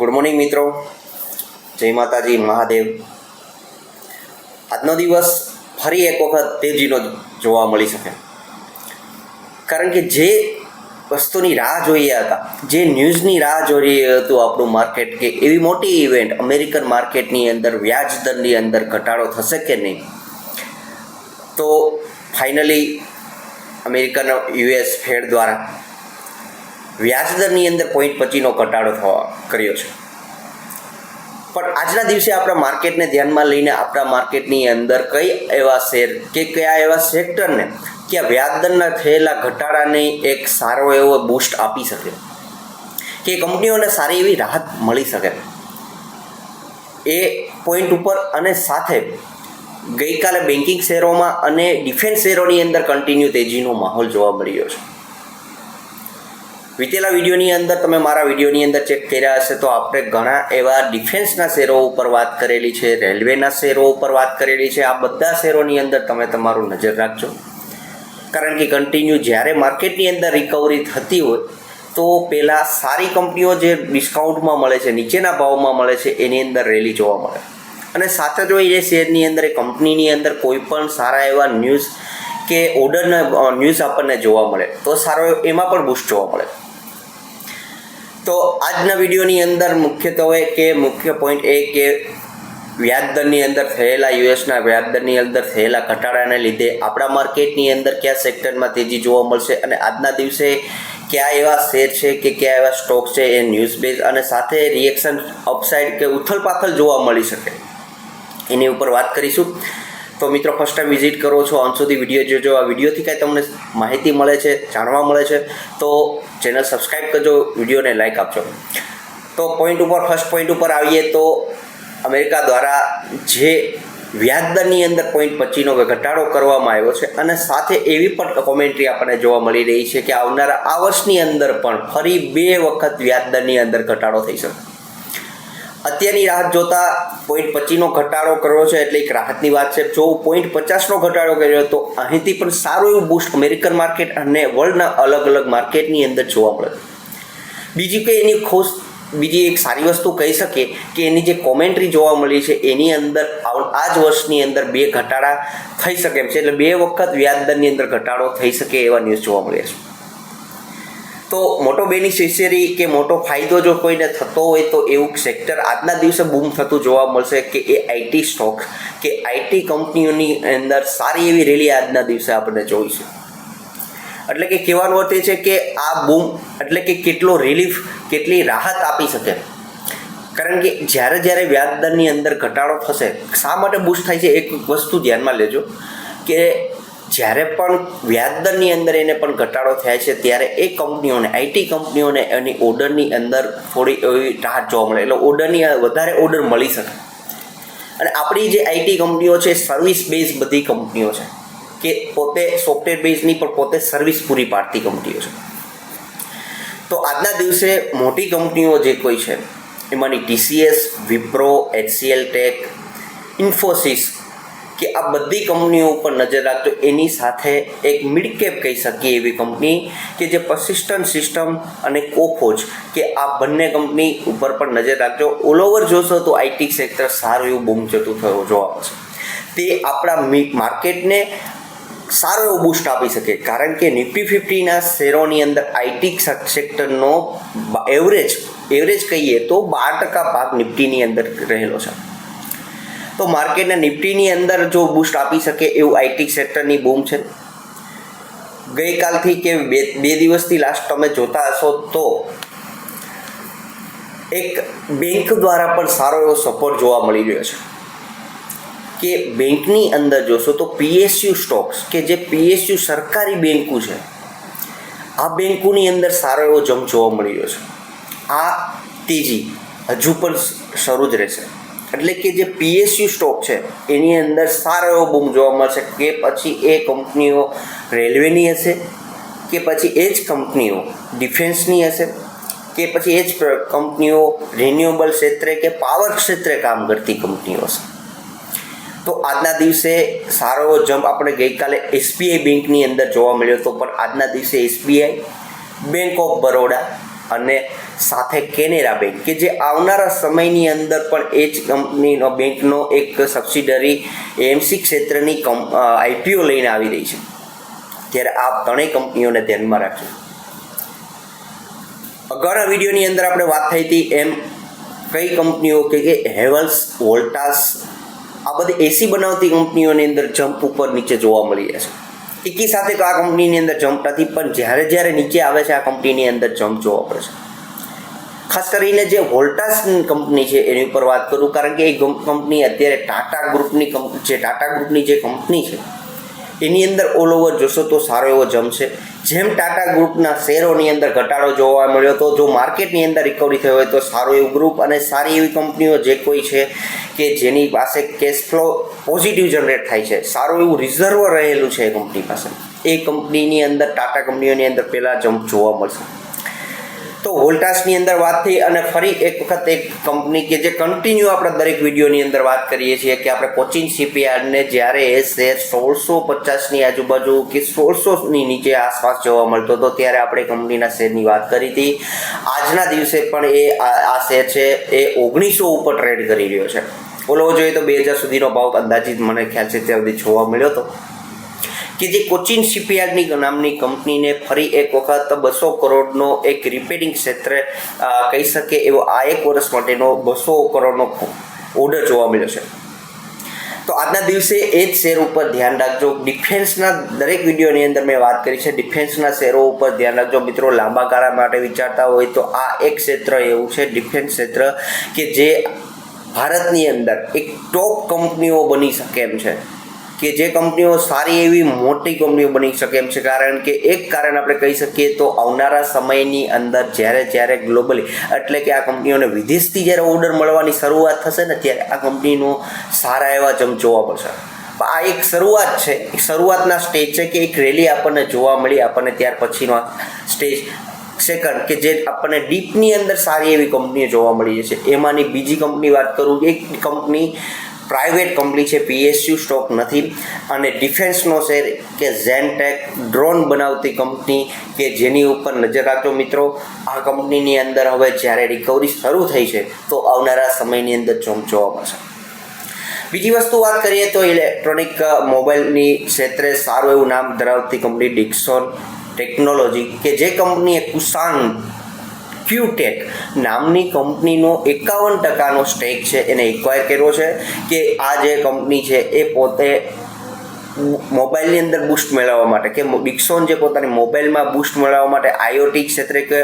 Good morning મિત્રો. જય માતાજી, મહાદેવ. આજનો દિવસ ફરી એક વખત તેજીનો જોવા મળી શકે. કારણ કે જે વસ્તુની રાહ જોઈએ હતા, જે ન્યૂઝની રાહ જોઈ હતું આપણું માર્કેટ કે એવી મોટી ઇવેન્ટ અમેરિકન માર્કેટની અંદર વ્યાજ દરની અંદર ઘટાડો થશે કે નહીં? તો ફાઇનલી અમેરિકન યુએસ ફેડ દ્વારા વ્યાજદરની અંદર પોઈન્ટ પચીનો ઘટાડો થવા કર્યો છે. પણ આજના દિવસે આપણા માર્કેટને ધ્યાનમાં લઈને આપણા માર્કેટની અંદર કઈ એવા શેર કે કયા એવા સેક્ટરને કે વ્યાજદરના થયેલા ઘટાડાને એક સારો એવો બૂસ્ટ આપી શકે? કે કંપનીઓને સારી એવી રાહત મળી શકે? એ પોઈન્ટ ઉપર અને સાથે ગઈકાલે બેન્કિંગ શેરોમાં અને ડિફેન્સ શેરોની અંદર કન્ટિન્યુ તેજીનો માહોલ જોવા મળ્યો છે. વીતેલા વિડીયોની અંદર તમે મારા વિડીયોની અંદર ચેક કર્યા હશે તો આપણે ઘણા એવા ડિફેન્સના શેરો ઉપર વાત કરેલી છે રેલવેના શેરો ઉપર વાત કરેલી છે. આ બધા શેરોની અંદર તમે તમારું નજર રાખજો. કારણ કે કન્ટિન્યુ જ્યારે માર્કેટની અંદર રિકવરી થતી હોય, તો પહેલાં સારી કંપનીઓ જે ડિસ્કાઉન્ટમાં મળે છે, નીચેના ભાવમાં મળે છે, એની અંદર રેલી જોવા મળે. અને સાથે જો એ શેરની અંદર, એ કંપનીની અંદર કોઈ પણ સારા એવા ન્યૂઝ કે ઓર્ડરના ન્યૂઝ આપણને જોવા મળે. તો સારો એમાં પણ બુસ્ટ જોવા મળે. તો આજના વિડીયોની અંદર મુખ્યત્વે કે મુખ્ય પોઈન્ટ એ કે વ્યાજદરની અંદર થયેલા યુએસના વ્યાજદરની અંદર થયેલા ઘટાડાને લીધે આપણા માર્કેટની અંદર કયા સેક્ટરમાં તેજી જોવા મળશે અને આજના દિવસે કયા એવા શેર છે કે કયા એવા સ્ટોક છે એ ન્યૂઝ બેઝ અને સાથે રિએક્શન અપસાઇડ કે ઉથલપાથલ જોવા મળી શકે. એની ઉપર વાત કરીશું. તો મિત્રો ફર્સ્ટ ટાઈમ વિઝિટ કરો છો અંત સુધી વીડિયો જોજો. આ વિડીયોથી કાંઈ તમને માહિતી મળે છે, જાણવા મળે છે, તો ચેનલ સબસ્ક્રાઈબ કરજો વિડીયોને લાઈક આપજો. તો પોઈન્ટ ઉપર ફર્સ્ટ પોઈન્ટ ઉપર આવીએ તો અમેરિકા દ્વારા જે વ્યાજદરની અંદર પોઈન્ટ પચીનો ઘટાડો કરવામાં આવ્યો છે અને સાથે એવી પણ કોમેન્ટ્રી આપણને જોવા મળી રહી છે કે આવનારા આ વર્ષની અંદર પણ ફરી બે વખત વ્યાજદરની અંદર ઘટાડો થઈ શકે. અત્યારની રાહત જોતા પોઈન્ટ પચીનો ઘટાડો કર્યો છે એટલે એક રાહતની વાત છે. જો પોઈન્ટ પચાસનો ઘટાડો કર્યો તો અહીંથી પણ સારું એવું બુસ્ટ અમેરિકન માર્કેટ અને વર્લ્ડના અલગ અલગ માર્કેટની અંદર જોવા મળે. બીજી કે એની ખુશ બીજી એક સારી વસ્તુ કહી શકીએ કે એની જે કોમેન્ટ્રી જોવા મળી છે, એની અંદર આ જ વર્ષની અંદર બે ઘટાડા થઈ શકે એમ છે. એટલે બે વખત વ્યાજદરની અંદર ઘટાડો થઈ શકે એવા ન્યૂઝ જોવા મળ્યા છે. તો મોટો બેનિફિશિયરી કે મોટો ફાયદો જો કોઈને થતો હોય તો એવું સેક્ટર આજના દિવસે બૂમ થતું જોવા મળશે કે એ આઈટી સ્ટોક કે આઈટી કંપનીઓની અંદર સારી એવી રેલી આજના દિવસે આપણે જોઈશું. એટલે કે કહેવાનો અર્થ એ છે કે આ બૂમ એટલે કે કેટલો રિલીફ કેટલી રાહત આપી શકે. કારણ કે જ્યારે જ્યારે વ્યાજદરની અંદર ઘટાડો થશે, શા માટે બૂસ્ટ થાય છે એક વસ્તુ ધ્યાનમાં લેજો કે જ્યારે પણ વ્યાજદરની અંદર એને પણ ઘટાડો થાય છે, ત્યારે એ કંપનીઓને આઈટી કંપનીઓને એની ઓર્ડરની અંદર થોડી એવી રાહત જોવા મળે. એટલે ઓર્ડરની વધારે ઓર્ડર મળી શકે. અને આપણી જે આઈટી કંપનીઓ છે સર્વિસ બેઝ બધી કંપનીઓ છે, કે પોતે સોફ્ટવેર બેઝની પણ પોતે સર્વિસ પૂરી પાડતી કંપનીઓ છે. તો આજના દિવસે મોટી કંપનીઓ જે કોઈ છે, એમાંની TCS Wipro HCL Tech Infosys કે આ બધી કંપનીઓ ઉપર નજર રાખજો. એની સાથે એક મિડ કેપ કહી શકીએ એવી કંપની કે જે પર્સિસ્ટન્ટ સિસ્ટમ અને કોફોજ કે આ બંને કંપની ઉપર પણ નજર રાખજો. ઓલ ઓવર જોશો તો આઈટી સેક્ટર સારું એવું બૂમ જતું થયું જોવા મળશે તે આપણા માર્કેટને સારો એવો બૂસ્ટ આપી શકે. કારણ કે નિફ્ટી ફિફ્ટીના શેરોની અંદર આઈટી સેક્ટરનો એવરેજ એવરેજ કહીએ તો બાર ટકા ભાગ નિફ્ટીની અંદર રહેલો છે. તો માર્કેટને નિફ્ટીની અંદર જો બૂસ્ટ આપી શકે એવું આઈટી સેક્ટરની બૂમ છે? ગઈકાલથી કે બે બે દિવસથી લાસ્ટ તમે જોતા હશો તો એક બેંક દ્વારા પણ સારો એવો સપોર્ટ જોવા મળી રહ્યો છે. કે બેંકની અંદર જોશો તો પીએસયુ સ્ટોક્સ કે જે પીએસયુ સરકારી બેન્કો છે, આ બેન્કોની અંદર સારો એવો જંપ જોવા મળી રહ્યો છે. આ તેજી હજુ પણ શરૂ જ રહેશે. એટલે કે જે પીએસયુ સ્ટોક છે, એની અંદર સારો એવો બૂમ જોવા મળશે કે પછી એ કંપનીઓ રેલવેની હશે, કે પછી એ જ કંપનીઓ ડિફેન્સની હશે, કે પછી એ જ કંપનીઓ રિન્યુએબલ ક્ષેત્રે કે પાવર ક્ષેત્રે કામ કરતી કંપનીઓ છે તો આજના દિવસે સારો એવો જમ્પ આપણે ગઈકાલે એસબીઆઈ બેંકની અંદર જોવા મળ્યો હતો, પણ આજના દિવસે એસબીઆઈ, બેંક ઓફ બરોડા અને સાથે કેનેરા બેંક કે જે આવનારા સમયની અંદર પણ એ જ કંપનીનો, બેંકનો એક સબસિડરી એમસી ક્ષેત્રની કંપ આઈપીઓ લઈને આવી રહી છે. ત્યારે આ ત્રણેય કંપનીઓને ધ્યાનમાં રાખજો. અગાઉના વિડીયોની અંદર આપણે વાત થઈ હતી એમ કઈ કંપનીઓ કે કે હેવલ્સ વોલ્ટાસ આ બધી એસી બનાવતી કંપનીઓની અંદર જમ્પ ઉપર નીચે જોવા મળી રહ્યા છે. એકી સાથે તો આ કંપનીની અંદર જમ્પ નથી, પણ જ્યારે જ્યારે નીચે આવે છે, આ કંપનીની અંદર જમ્પ જોવા પડે છે. ખાસ કરીને જે વોલ્ટાસ કંપની છે, એની ઉપર વાત કરું, કારણ કે એ કંપની અત્યારે ટાટા ગ્રુપની કંપની જે ટાટા ગ્રુપની જે કંપની છે, એની અંદર ઓલ ઓવર જોશો તો સારો એવો જમશે. જેમ ટાટા ગ્રુપના શેરોની અંદર ઘટાડો જોવા મળ્યો, તો જો માર્કેટની અંદર રિકવરી થઈ હોય તો સારું એવું ગ્રુપ અને સારી એવી કંપનીઓ જે કોઈ છે કે જેની પાસે કેશ ફ્લો પોઝિટિવ જનરેટ થાય છે, સારું એવું રિઝર્વ રહેલું છે એ કંપની પાસે. એ કંપનીની અંદર, ટાટા કંપનીઓની અંદર પહેલાં જમ્પ જોવા મળશે. તો વોલ્ટાસની અંદર વાત થઈ અને ફરી એક વખત એક કંપની કે જે કન્ટિન્યુ આપણે દરેક વિડીયોની અંદર વાત કરીએ છીએ કે આપણે કોચિંગ શિપયાર્ડને જ્યારે એ શેર સોળસો પચાસની આજુબાજુ કે સોળસોની નીચે આસપાસ જોવા મળતો હતો, ત્યારે આપણે કંપનીના શેરની વાત કરી હતી. આજના દિવસે પણ એ આ આ શેર છે એ ઓગણીસો ઉપર ટ્રેડ કરી રહ્યો છે. બોલવો જોઈએ તો બે હજાર સુધીનો ભાવ અંદાજિત મને ખ્યાલ છે, ત્યાં સુધી જોવા મળ્યો હતો કે જે કોચિન શિપયાર્ડની નામની કંપનીને ફરી એક વખત બસો કરોડનો એક રિપેરિંગ ક્ષેત્રે કહી શકે એવો આ એક વર્ષ માટેનો બસો કરોડનો ઓર્ડર જોવા મળ્યો છે. તો આજના દિવસે એ જ શેર ઉપર ધ્યાન રાખજો. ડિફેન્સના દરેક વિડીયોની અંદર મેં વાત કરી છે. ડિફેન્સના શેરો ઉપર ધ્યાન રાખજો. મિત્રો, લાંબા ગાળા માટે વિચારતા હોય તો આ એક ક્ષેત્ર એવું છે, ડિફેન્સ ક્ષેત્ર, કે જે ભારતની અંદર એક ટોપ કંપનીઓ બની શકે એમ છે. કે જે કંપનીઓ સારી એવી મોટી કંપનીઓ બની શકે એમ છે. કારણ કે એક કારણ આપણે કહી શકીએ તો આવનારા સમયની અંદર જ્યારે જ્યારે ગ્લોબલી એટલે કે આ કંપનીઓને વિદેશથી જ્યારે ઓર્ડર મળવાની શરૂઆત થશે ને ત્યારે આ કંપનીનો સારા એવા જમ જોવા પણ આ એક શરૂઆત છે. એક શરૂઆતના સ્ટેજ છે કે એક રેલી આપણને જોવા મળી. આપણને ત્યાર પછીનો સ્ટેજ સેકન્ડ કે જે આપણને ડીપની અંદર સારી એવી કંપનીઓ જોવા મળી જશે. એમાંની બીજી કંપની વાત કરું, એક કંપની પ્રાઇવેટ કંપની છે, પીએસયુ સ્ટોક નથી. અને ડિફેન્સનો શેર કે ઝેનટેક ડ્રોન બનાવતી કંપની કે જેની ઉપર નજર રાખજો મિત્રો, આ કંપનીની અંદર હવે જ્યારે રિકવરી શરૂ થઈ છે, તો આવનારા સમયની અંદર ચોમચોવા મળશે બીજી વસ્તુ વાત કરીએ તો ઇલેક્ટ્રોનિક મોબાઈલની ક્ષેત્રે સારું એવું નામ ધરાવતી કંપની ડિક્સોન ટેકનોલોજી, કે જે કંપનીએ કુસાન ક્યુટેક નામની કંપનીનો એકાવન ટકાનો સ્ટેક છે. એને એક્વાયર કર્યો છે કે આ જે કંપની છે એ પોતે મોબાઈલની અંદર બૂસ્ટ મેળવવા માટે કે ડિક્સોન જે પોતાની મોબાઈલમાં બૂસ્ટ મેળવવા માટે આઈઓટી ક્ષેત્રે કે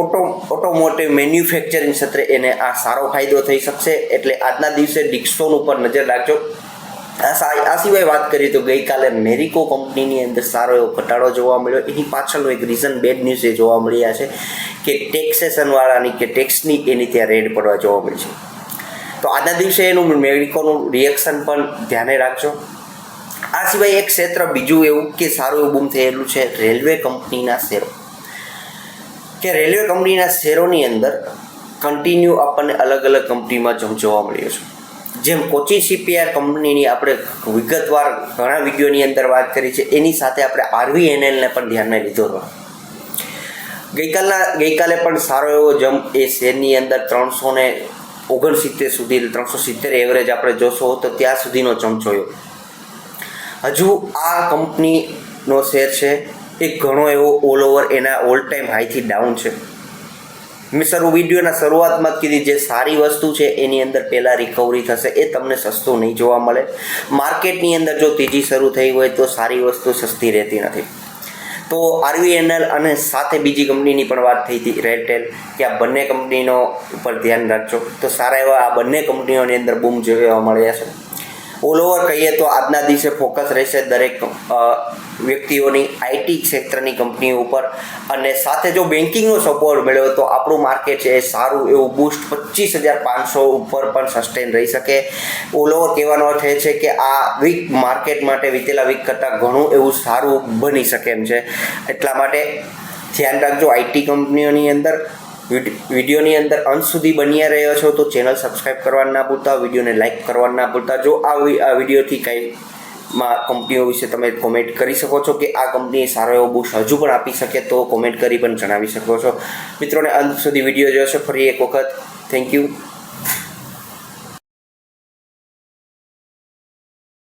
ઓટો ઓટોમોટિવ મેન્યુફેક્ચરિંગ ક્ષેત્રે એને આ સારો ફાયદો થઈ શકશે. એટલે આજના દિવસે ડિક્સોન ઉપર નજર રાખજો. આ સિવાય વાત કરીએ તો ગઈકાલે મેરિકો કંપનીની અંદર સારો એવો ઘટાડો જોવા મળ્યો. એની પાછળનું એક રીઝન બેડ ન્યૂઝ એ જોવા મળ્યા છે કે ટેક્સેશનવાળાની કે ટેક્સની એની ત્યાં રેડ પડવા જોવા મળી છે. તો આજના દિવસે એનું મેરિકોનું રિએક્શન પણ ધ્યાને રાખજો. આ સિવાય એક ક્ષેત્ર બીજું એવું કે સારું એવું બૂમ થયેલું છે રેલવે કંપનીના શેરો. કે રેલવે કંપનીના શેરોની અંદર કન્ટિન્યુ આપણને અલગ અલગ કંપનીમાં જોવા મળ્યો છે. જેમ કોચી સીપીઆર કંપનીની આપણે વિગતવાર ઘણા વિડીયોની અંદર વાત કરી છે, એની સાથે આપણે આરવીએનએલને પણ ધ્યાનમાં લીધો હતો. ગઈકાલના, ગઈકાલે પણ સારો એવો જમ્પ એ શેરની અંદર ત્રણસો ને ઓગણસિત્તેર સુધી, ત્રણસો સિત્તેર એવરેજ આપણે જોશો તો ત્યાં સુધીનો જમ્પ જોયો. હજુ આ કંપનીનો શેર છે, એ ઘણો એવો ઓલ ઓવર એના ઓલ ટાઈમ હાઈથી ડાઉન છે. મેં શરૂ વિડીયોના શરૂઆતમાં જ કીધી, જે સારી વસ્તુ છે, એની અંદર પહેલાં રિકવરી થશે, એ તમને સસ્તું નહીં જોવા મળે. માર્કેટની અંદર જો તેજી શરૂ થઈ હોય, તો સારી વસ્તુ સસ્તી રહેતી નથી. તો આરવીએનએલ અને સાથે બીજી કંપનીની પણ વાત થઈ હતી રેલટેલ કે આ બંને કંપનીનો ઉપર ધ્યાન રાખજો. તો સારા એવા આ બંને કંપનીઓની અંદર બૂમ જોવા મળ્યા છે. ઓલ ઓવર કહીએ તો આજના દિવસે ફોકસ રહેશે દરેક વ્યક્તિઓની આઈટી ક્ષેત્રની કંપનીઓ ઉપર. અને સાથે જો બેન્કિંગનો સપોર્ટ મળ્યો તો આપણું માર્કેટ છે એ સારું એવું બૂસ્ટ પચીસ હજાર પાંચસો ઉપર પણ સસ્ટેન રહી શકે. ઓલ ઓવર કહેવાનો અર્થ એ છે કે આ વીક માર્કેટ માટે વીતેલા વીક કરતાં ઘણું એવું સારું બની શકે એમ છે. એટલા માટે ધ્યાન રાખજો આઈટી કંપનીઓની અંદર. વિડીયોની અંદર અંત સુધી બન્યા રહ્યો છો તો ચેનલ સબસ્ક્રાઈબ કરવા ના ભૂલતા, વિડીયોને લાઈક કરવા ના ભૂલતા. જો આ વિડીયોથી કંઈ માં કંપનીઓ વિશે તમે કોમેન્ટ કરી શકો છો કે આ કંપનીએ સારો એવો બુશ હજુ પણ આપી શકે તો કોમેન્ટ કરી પણ જણાવી શકો છો. મિત્રોને અંત સુધી વીડિયો જોશો ફરી એક વખત. Thank you